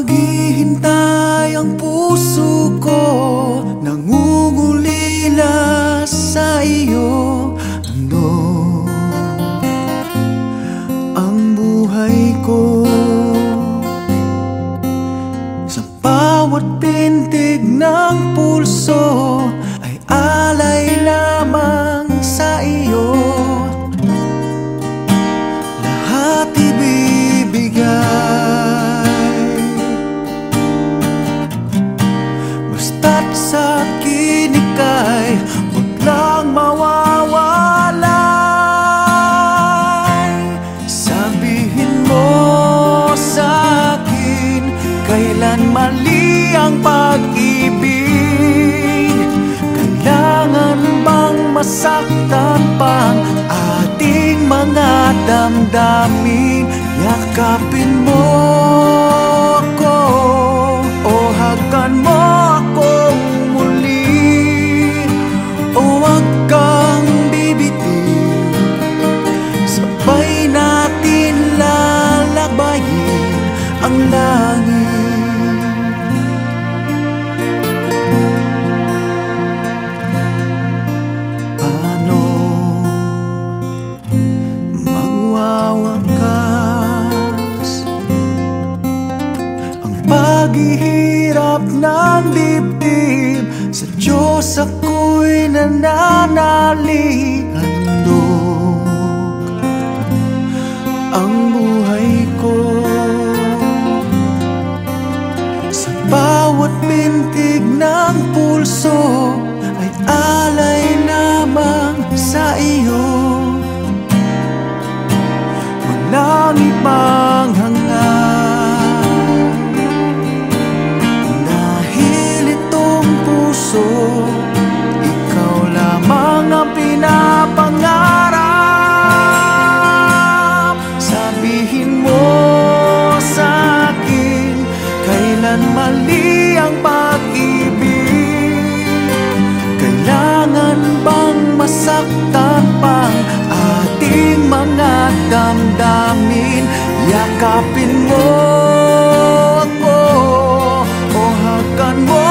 Maghihintay ang puso ko. Nangungulila sa iyo. Ano ang buhay ko? Sa bawat pintig ng pulso Ay alay lamang bang masaktan pang ating mga damdamin. Yakapin mo ako o hagan mo akong muli. O wag kang bibitin Sabay natin lalabayin ang langit paghihirap ng dibdib. Sa Diyos ako'y nananalig Handog ang buhay ko Sa bawat bintig ng pulso nasaktan pang ating mga damdamin. Yakapin mo ako o hakan mo